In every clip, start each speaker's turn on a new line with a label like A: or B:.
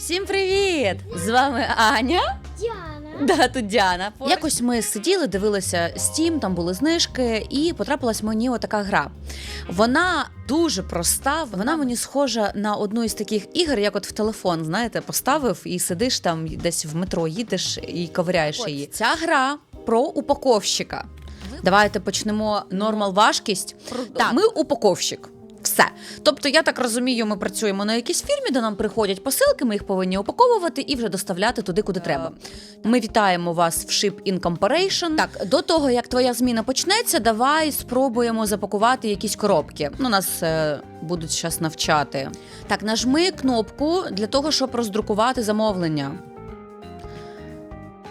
A: Всім привіт! З вами Аня.
B: Діана.
A: Да, тут Діана. Якось ми сиділи, дивилися Steam, там були знижки, і потрапилась мені отака гра. Вона дуже проста. Вона мені схожа на одну із таких ігор, як от в телефон, знаєте, поставив і сидиш там десь в метро, їдеш і ковиряєш її. Ця гра про упаковщика. Давайте почнемо нормал важкість. Так, ми упаковщик. Все. Тобто, я так розумію, ми працюємо на якійсь фірмі, де нам приходять посилки, ми їх повинні упаковувати і вже доставляти туди, куди треба. Ми вітаємо вас в Ship in Comparison. Так, до того як твоя зміна почнеться, давай спробуємо запакувати якісь коробки. Ну, нас е, будуть зараз навчати. Так, нажми кнопку для того, щоб роздрукувати замовлення.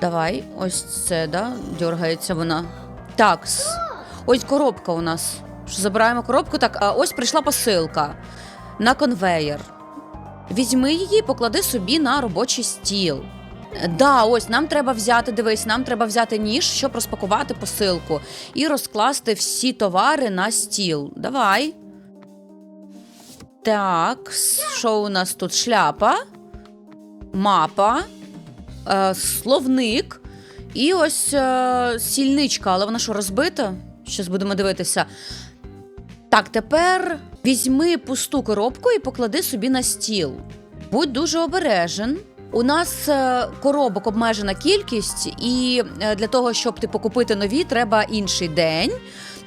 A: Давай, ось це, да, дергається вона. Так, с- ось коробка у нас. Забираємо коробку. Так, а ось прийшла посилка на конвеєр. Візьми її, поклади собі на робочий стіл. Да, ось нам треба взяти, дивись, нам треба взяти ніж, щоб розпакувати посилку і розкласти всі товари на стіл. Давай. Так, що у нас тут? Шляпа, мапа, е, словник і ось е, сільничка, але вона що розбита? Щас будемо дивитися. Так, тепер візьми пусту коробку і поклади собі на стіл. Будь дуже обережен. У нас е, коробок обмежена кількість, і е, для того, щоб типу, купити нові, треба інший день.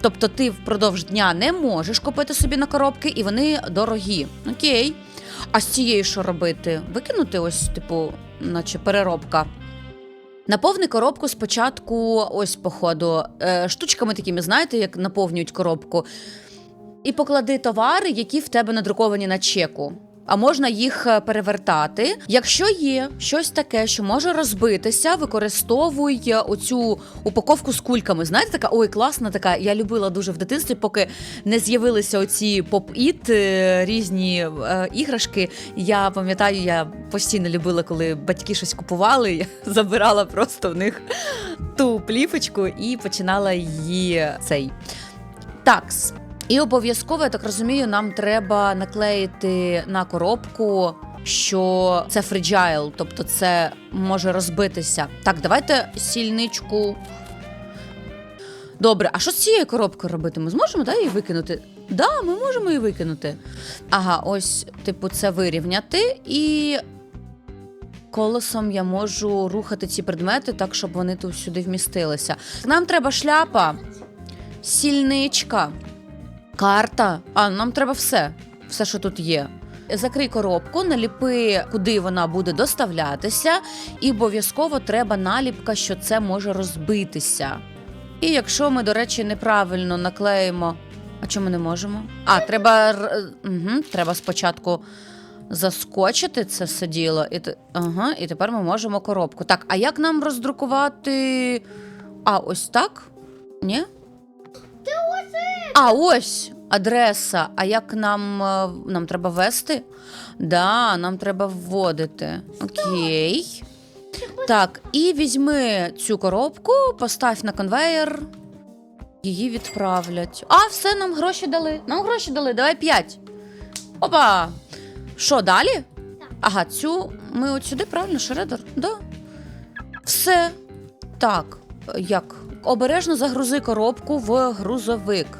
A: Тобто ти впродовж дня не можеш купити собі на коробки, і вони дорогі. Окей. А з цією що робити? Викинути ось, типу, наче переробка. Наповни коробку спочатку, ось походу, е, штучками такими, знаєте, як наповнюють коробку. І поклади товари, які в тебе надруковані на чеку. А можна їх е, перевертати. Якщо є щось таке, що може розбитися, використовуй е, оцю упаковку з кульками. Знаєте, така ой, класна така. Я любила дуже в дитинстві, поки не з'явилися оці поп-іт, е, різні е, іграшки. Я пам'ятаю, я постійно любила, коли батьки щось купували. Я забирала просто в них ту плівочку і починала її цей. Такс. І обов'язково, я так розумію, нам треба наклеїти на коробку, що це фриджайл, тобто це може розбитися. Так, давайте сільничку. Добре, а що з цією коробкою робити? Ми зможемо да, її викинути? Да, ми можемо її викинути. Ага, ось, типу, це вирівняти і. Колесом я можу рухати ці предмети так, щоб вони тут сюди вмістилися. Нам треба шляпа, сільничка, карта. А, нам треба все, все, що тут є. Закрий коробку, наліпи, куди вона буде доставлятися, і обов'язково треба наліпка, що це може розбитися. І якщо ми, до речі, неправильно наклеїмо. А чому не можемо? А, треба, угу, треба спочатку заскочити це все діло. І, ага, і тепер ми можемо коробку. Так, а як нам роздрукувати? А, ось так? Ні? А, ось адреса. А як нам, е, нам треба ввести? Да, нам треба вводити. Окей. Так, і візьми цю коробку, постав на конвейер. Її відправлять. А, все, нам гроші дали. Нам гроші дали. Давай п'ять. Опа. Що, далі? Ага, цю ми от сюди, правильно, шредер? Да. Все. Так, як? Обережно загрузи коробку в грузовик.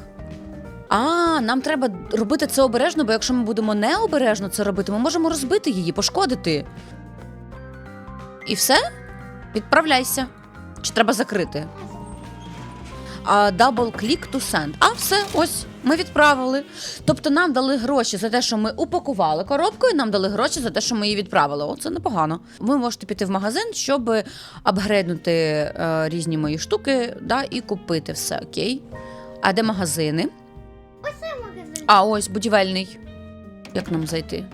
A: А, нам треба робити це обережно, бо якщо ми будемо необережно це робити, ми можемо розбити її, пошкодити. І все? Відправляйся. Чи треба закрити? Double click to send. А, все, ось, ми відправили. Тобто нам дали гроші за те, що ми упакували коробку, і нам дали гроші за те, що ми її відправили. О, це непогано. Ви можете піти в магазин, щоб апгрейднути е, різні мої штуки да, і купити все, окей. А де магазини?
B: Це магазин.
A: А, ось будівельний. Як нам зайти?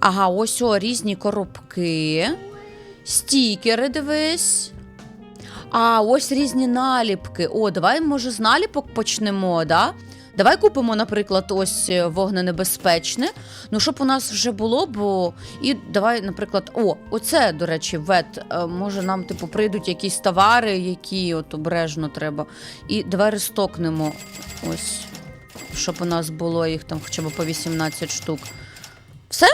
A: Ага, ось о, різні коробки. Стікери, дивись. А, ось різні наліпки. О, давай, може, з наліпок почнемо, да? Давай купимо, наприклад, ось е, вогненебезпечне. Ну, щоб у нас вже було, бо. І давай, наприклад, о, оце, до речі, вет. Е, Може, нам, типу, прийдуть якісь товари, які от обережно треба. І давай рестокнемо. Ось щоб у нас було їх там хоча б по 18 штук. Все?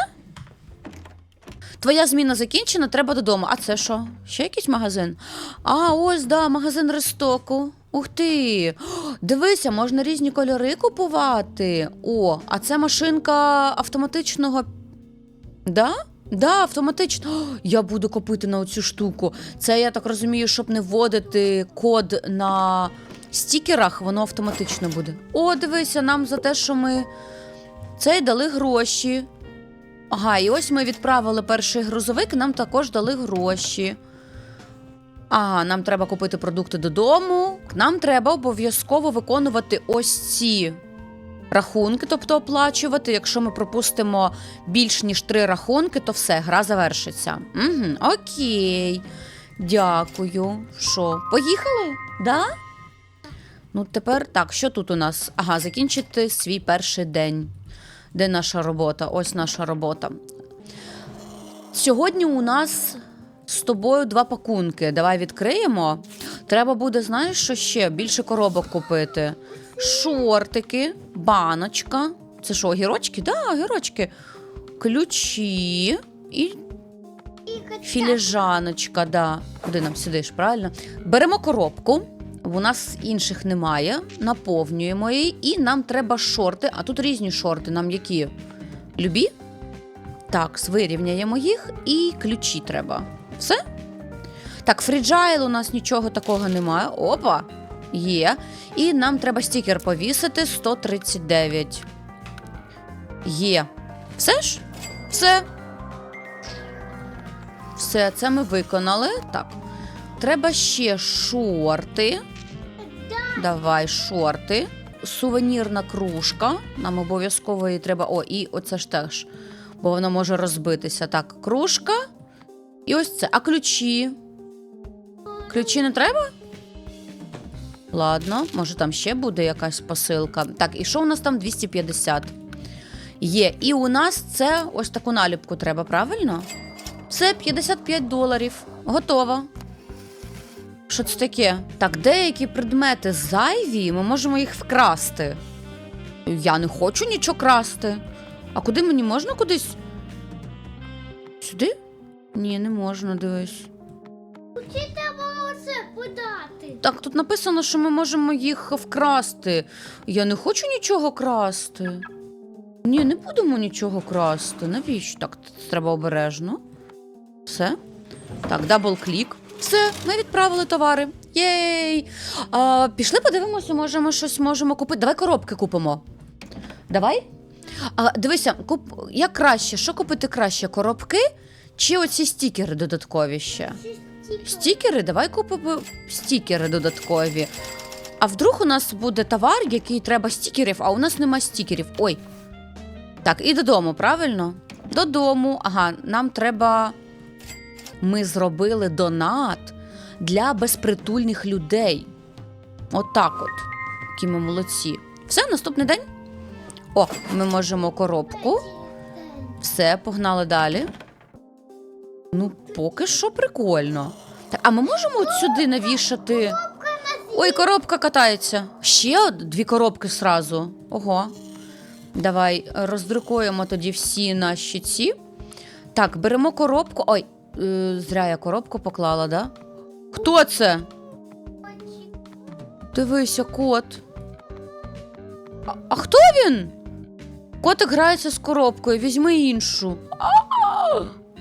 A: Твоя зміна закінчена, треба додому. А це що? Ще якийсь магазин? А, ось, да, магазин Рестоку. Ух ти! Дивися, можна різні кольори купувати. О, а це машинка автоматичного. Да? Да, автоматично. О, я буду купити на оцю штуку. Це я так розумію, щоб не вводити код на стікерах, воно автоматично буде. О, дивися, нам за те, що ми цей дали гроші. Ага, і ось ми відправили перший грузовик, нам також дали гроші. Ага, нам треба купити продукти додому. Нам треба обов'язково виконувати ось ці рахунки, тобто оплачувати. Якщо ми пропустимо більш ніж три рахунки, то все, гра завершиться. Угу, окей. Дякую. Що, поїхали? Да? Ну, тепер так, що тут у нас? Ага, закінчити свій перший день. Де наша робота? Ось наша робота. Сьогодні у нас з тобою два пакунки. Давай відкриємо. Треба буде, знаєш, що ще? Більше коробок купити. Шортики, баночка. Це що, огірочки? Да, огірочки. Ключі і
B: І.
A: Філіжаночка, да. Куди нам сидиш, правильно? Беремо коробку. У нас інших немає. Наповнюємо її, і нам треба шорти. А тут різні шорти. Нам які? Любі? Так, вирівняємо їх і ключі треба. Все? Так, фріджайл у нас нічого такого немає. Опа! Є. І нам треба стікер повісити 139. Є. Все ж? Все. Все, це ми виконали. Так. Треба ще шорти. Давай шорти. Сувенірна кружка. Нам обов'язково її треба. О, і оце ж теж. Бо воно може розбитися. Так, кружка. І ось це. А ключі? Ключі не треба? Ладно, може там ще буде якась посилка. Так, і що у нас там 250? Є. І у нас це ось таку наліпку треба, правильно? Все, 55 доларів. Готово. Що це таке? Так, деякі предмети зайві, ми можемо їх вкрасти. Я не хочу нічого красти. А куди мені можна кудись? Сюди? Ні, не можна, дивись.
B: Чи треба оце подати?
A: Так, тут написано, що ми можемо їх вкрасти. Я не хочу нічого красти. Ні, не будемо нічого красти. Навіщо? Так, треба обережно. Все. Так, дабл-клік. Все, ми відправили товари. Єй! А, пішли подивимося, може, ми щось можемо купити. Давай коробки купимо. Давай. А, дивися, куп... як краще, що купити краще? Коробки чи оці стікери додаткові ще? Стікери? Давай купимо стікери додаткові. А вдруг у нас буде товар, який треба стікерів, а у нас нема стікерів. Ой. Так, і додому, правильно? Додому. Ага, нам треба. Ми зробили донат для безпритульних людей. Отак от. Які ми молодці. Все, наступний день. О, ми можемо коробку. Все, погнали далі. Ну, поки що прикольно. Так, а ми можемо от сюди навішати. Ой, коробка катається. Ще дві коробки сразу. Ого. Давай роздрукуємо тоді всі наші ці. Так, беремо коробку. Ой, е, зря я коробку поклала, да? Хто це? Дивися, кот. А, а хто він? Котик грається з коробкою, візьми іншу. А,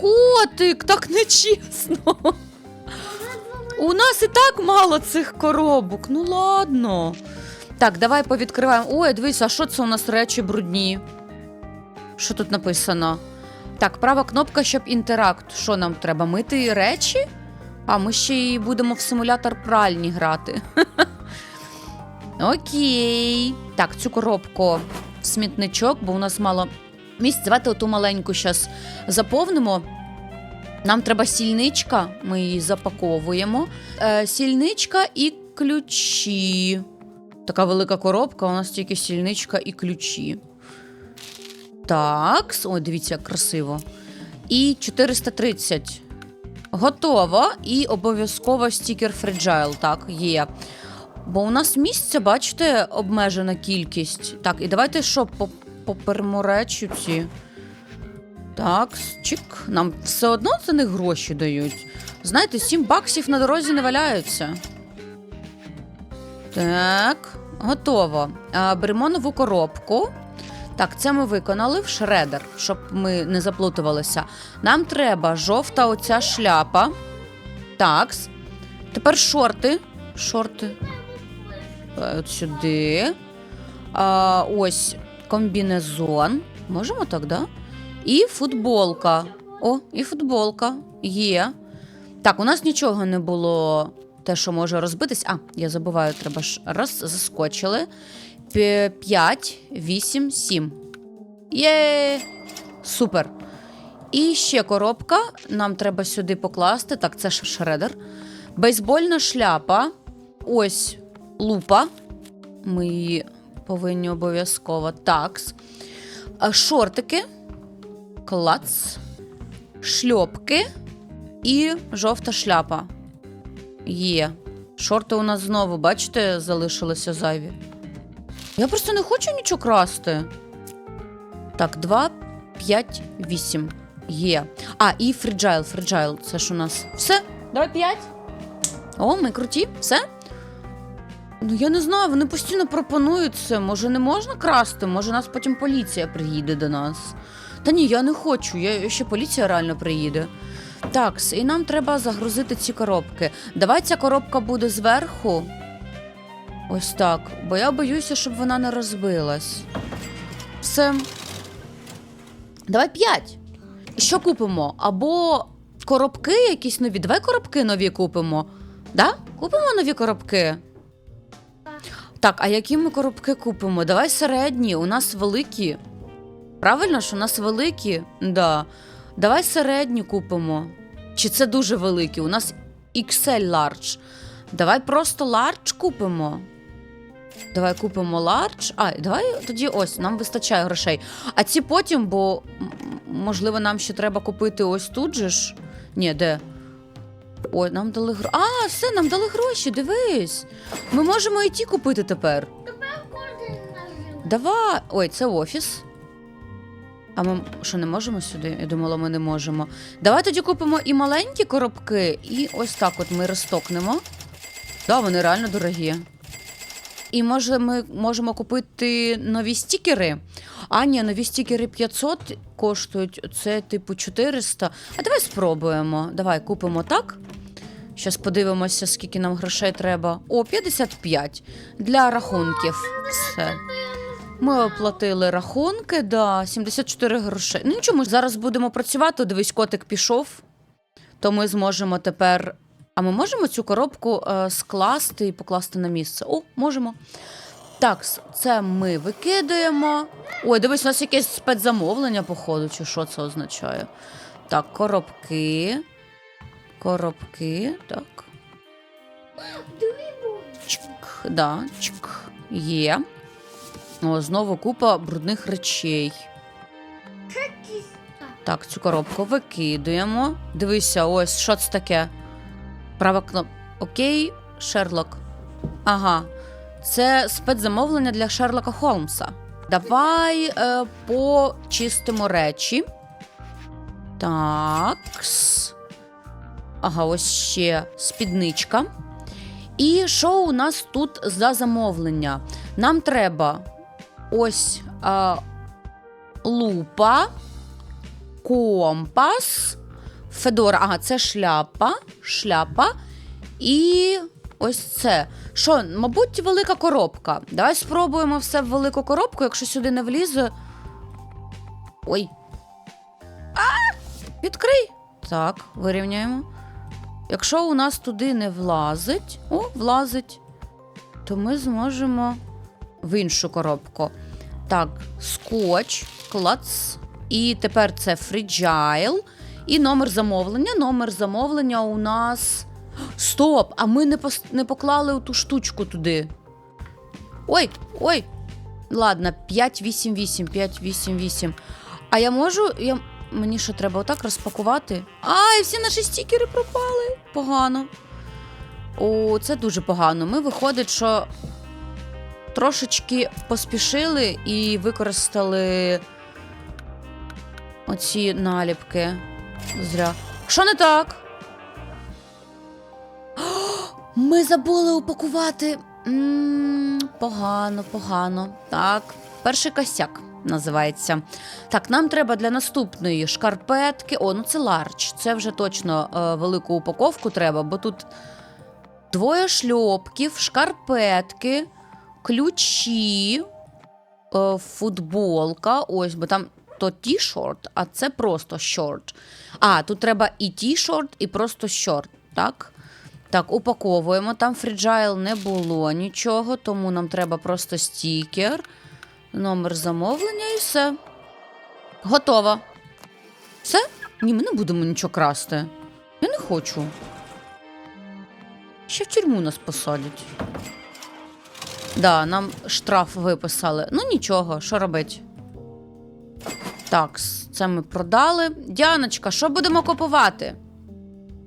A: котик, так нечесно. У нас і так мало цих коробок. Ну ладно. Так, давай повідкриваємо. Ой, дивись, а що це у нас речі брудні? Що тут написано? Так, права кнопка, щоб інтеракт. Що нам треба? Мити речі? А ми ще й будемо в симулятор пральні грати. Окей. Так, цю коробку в смітничок, бо у нас мало місць. Давайте оту маленьку зараз заповнимо. Нам треба сільничка, ми її запаковуємо. Е, сільничка і ключі. Така велика коробка, у нас тільки сільничка і ключі. Так, ой, дивіться, як красиво. І 430. Готово. І обов'язково стікер Fragile. Так, є. Бо у нас місця, бачите, обмежена кількість. Так, і давайте що, по- поперемо речі ці. Так, чик. Нам все одно за них гроші дають. Знаєте, 7 баксів на дорозі не валяються. Так, готово. Беремо нову коробку. Так, це ми виконали в шредер, щоб ми не заплутувалися. Нам треба жовта оця шляпа. Такс. Тепер шорти. Шорти. От сюди. А, ось комбінезон. Можемо так, да? І футболка. О, і футболка. Є. Так, у нас нічого не було. Те, що може розбитись. А, я забуваю, треба ж раз, заскочили. 5, 8, 7. Є. Супер. І ще коробка. Нам треба сюди покласти. Так, це шредер. Бейсбольна шляпа. Ось лупа. Ми її повинні обов'язково. Такс. Шортики. Клац. Шльопки. І жовта шляпа. Є. Шорти у нас знову, бачите, залишилися зайві. Я просто не хочу нічого красти. Так, 2, 5, 8. Є. А, і фриджайл, фриджайл. Це ж у нас. Все? Давай 5. О, ми круті. Все? Ну, я не знаю, вони постійно пропонують це. Може, не можна красти? Може, нас потім поліція приїде до нас. Та ні, я не хочу. Я ще поліція реально приїде. Так, і нам треба загрузити ці коробки. Давай ця коробка буде зверху. Ось так. Бо я боюся, щоб вона не розбилась. Все. Давай п'ять. Що купимо? Або коробки якісь нові. Давай коробки нові купимо. Да? Купимо нові коробки. Так, а які ми коробки купимо? Давай середні, у нас великі. Правильно ж, у нас великі? Да. Давай середні купимо. Чи це дуже великі? У нас XL large. Давай просто large купимо. Давай купимо large. А, давай тоді ось, нам вистачає грошей. А ці потім, бо можливо, нам ще треба купити ось тут же ж. Ні, де? Ой, нам дали гроші. А, все, нам дали гроші, дивись. Ми можемо і ті купити тепер.
B: Кожен нажив.
A: Давай. Ой, це офіс. А ми що не можемо сюди? Я думала, ми не можемо. Давай тоді купимо і маленькі коробки, і ось так от ми розтокнемо. Да, вони реально дорогі. І може ми можемо купити нові стікери. А, ні, нові стікери 500 коштують. Це типу 400. А давай спробуємо. Давай купимо так. Щас подивимося, скільки нам грошей треба. О, 55 для рахунків. Все. Ми оплатили рахунки, да, 74 грошей. Ну нічого, ми зараз будемо працювати. Дивись, котик пішов. То ми зможемо тепер. А ми можемо цю коробку е, скласти і покласти на місце? О, можемо. Так, це ми викидаємо. Ой, дивись, у нас якесь спецзамовлення, походу, чи що це означає? Так, коробки. Коробки. Так. Чик, да, чик. Є. О, знову купа брудних речей. Так, цю коробку викидуємо. Дивися, ось що це таке. Права кнопка. Окей, Шерлок. Ага. Це спецзамовлення для Шерлока Холмса. Давай е, почистимо речі. Такс. Ага, ось ще спідничка. І що у нас тут за замовлення? Нам треба ось а, лупа, компас, Федора. Ага, це шляпа, шляпа. І ось це. Що, мабуть, велика коробка. Давай спробуємо все в велику коробку, якщо сюди не влізе. Ой. А! Відкрий. Так, вирівняємо. Якщо у нас туди не влазить, о, влазить, то ми зможемо в іншу коробку. Так, скотч, клац. І тепер це фріджайл. І номер замовлення. Номер замовлення у нас. Стоп! А ми не, пос... не поклали ту штучку туди. Ой, ой. Ладно, 588, 588. А я можу. Я... Мені що треба отак розпакувати? Ай, всі наші стікери пропали. Погано. О, це дуже погано. Ми виходить, що трошечки поспішили і використали оці наліпки. Зря. Що не так? Ми забули упакувати. погано, погано. Так, перший косяк називається. Так, нам треба для наступної шкарпетки. О, ну це ларч. Це вже точно е, велику упаковку треба, бо тут двоє шльопків, шкарпетки, ключі, е, футболка. Ось, бо там то ті-шорт, а це просто шорт. А, тут треба і ті-шорт, і просто шорт, так? Так, упаковуємо. Там фріджайл не було нічого, тому нам треба просто стікер, номер замовлення і все. Готово. Все? Ні, ми не будемо нічого красти. Я не хочу. Ще в тюрму нас посадять. Да, нам штраф виписали. Ну нічого, що робить? Так, це ми продали. Діаночка, що будемо купувати?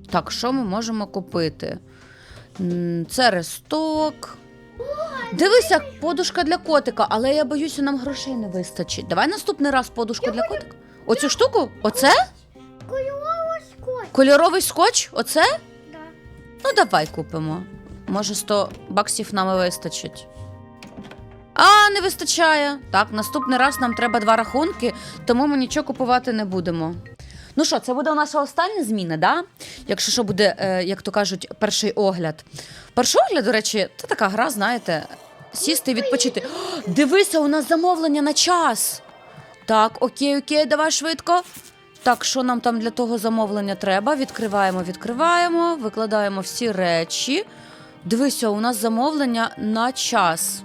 A: Так, що ми можемо купити? Це ресток. Дивися, подушка для котика, але я боюся, нам грошей не вистачить. Давай наступний раз подушку для котика. Оцю штуку? Оце?
B: Кольоровий скотч.
A: Кольоровий скотч? Оце?
B: Да.
A: Ну, давай купимо. Може, 100 баксів нам і вистачить. А, не вистачає. Так, наступний раз нам треба два рахунки, тому ми нічого купувати не будемо. Ну що, це буде наша остання зміна, да? Якщо що буде, е, як то кажуть, перший огляд. Перший огляд, до речі, це така гра, знаєте, сісти і відпочити. О, дивися, у нас замовлення на час. Так, окей, окей, давай швидко. Так, що нам там для того замовлення треба? Відкриваємо, відкриваємо, викладаємо всі речі. Дивися, у нас замовлення на час.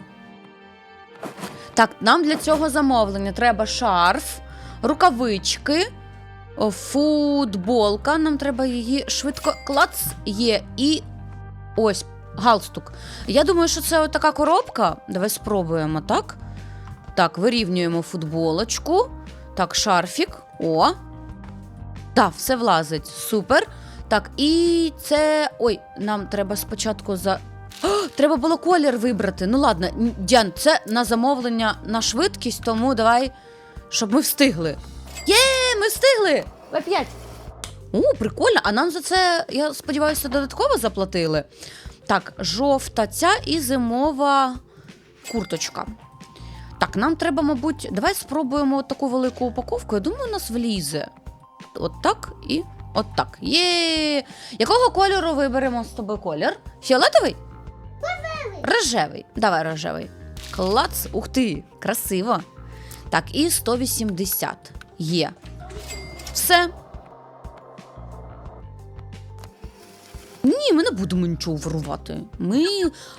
A: Так, нам для цього замовлення треба шарф, рукавички, футболка. Нам треба її швидко клац є. І ось галстук. Я думаю, що це така коробка. Давай спробуємо, так? Так, вирівнюємо футболочку. Так, шарфік. О. Так, все влазить. Супер. Так, і це. Ой, нам треба спочатку за. О, треба було колір вибрати. Ну ладно, н- Діан, це на замовлення на швидкість, тому давай, щоб ми встигли. Є, ми встигли! В5. О, прикольно. А нам за це, я сподіваюся, додатково заплатили. Так, жовта ця і зимова курточка. Так, нам треба, мабуть, давай спробуємо таку велику упаковку. Я думаю, у нас влізе. От так і от так. Є. Якого кольору виберемо з тобою колір? Фіолетовий? Рожевий. Давай рожевий. Клац. Ух ти, красиво. Так, і 180 є. Все. Ні, ми не будемо нічого вирувати. Ми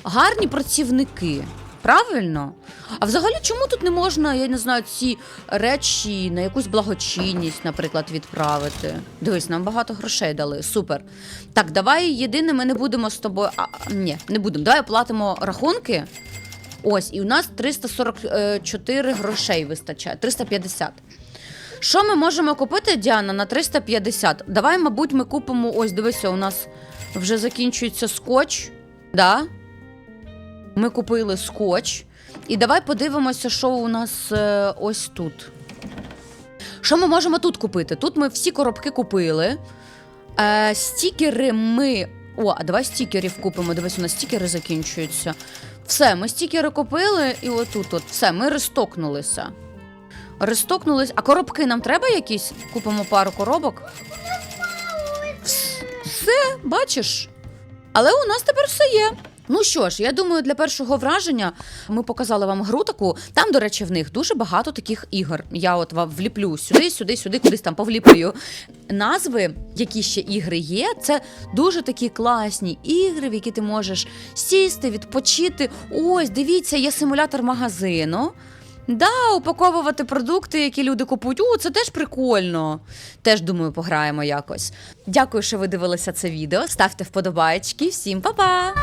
A: гарні працівники. Правильно? А взагалі, чому тут не можна, я не знаю, ці речі на якусь благочинність, наприклад, відправити? Дивись, нам багато грошей дали. Супер. Так, давай єдине, ми не будемо з тобою. А, ні, не будемо. Давай оплатимо рахунки. Ось, і у нас 344 грошей вистачає. 350. Що ми можемо купити, Діана, на 350? Давай, мабуть, ми купимо. Ось, дивися, у нас вже закінчується скотч. Да? Ми купили скотч. І давай подивимося, що у нас е, ось тут. Що ми можемо тут купити? Тут ми всі коробки купили. Е, стікери ми. О, а давай стікерів купимо. Дивись, у нас стікери закінчуються. Все, ми стікери купили, і отут, от, все, ми рестокнулися. Рестокнулись. А коробки нам треба якісь? Купимо пару коробок. Все, бачиш? Але у нас тепер все є. Ну що ж, я думаю, для першого враження ми показали вам гру таку. Там, до речі, в них дуже багато таких ігор. Я от вам вліплю сюди, сюди, сюди, кудись там повліплюю. Назви, які ще ігри є, це дуже такі класні ігри, в які ти можеш сісти, відпочити. Ось, дивіться, є симулятор магазину. Да, упаковувати продукти, які люди купують. О, це теж прикольно. Теж думаю, пограємо якось. Дякую, що ви дивилися це відео. Ставте вподобайки. Всім па-па!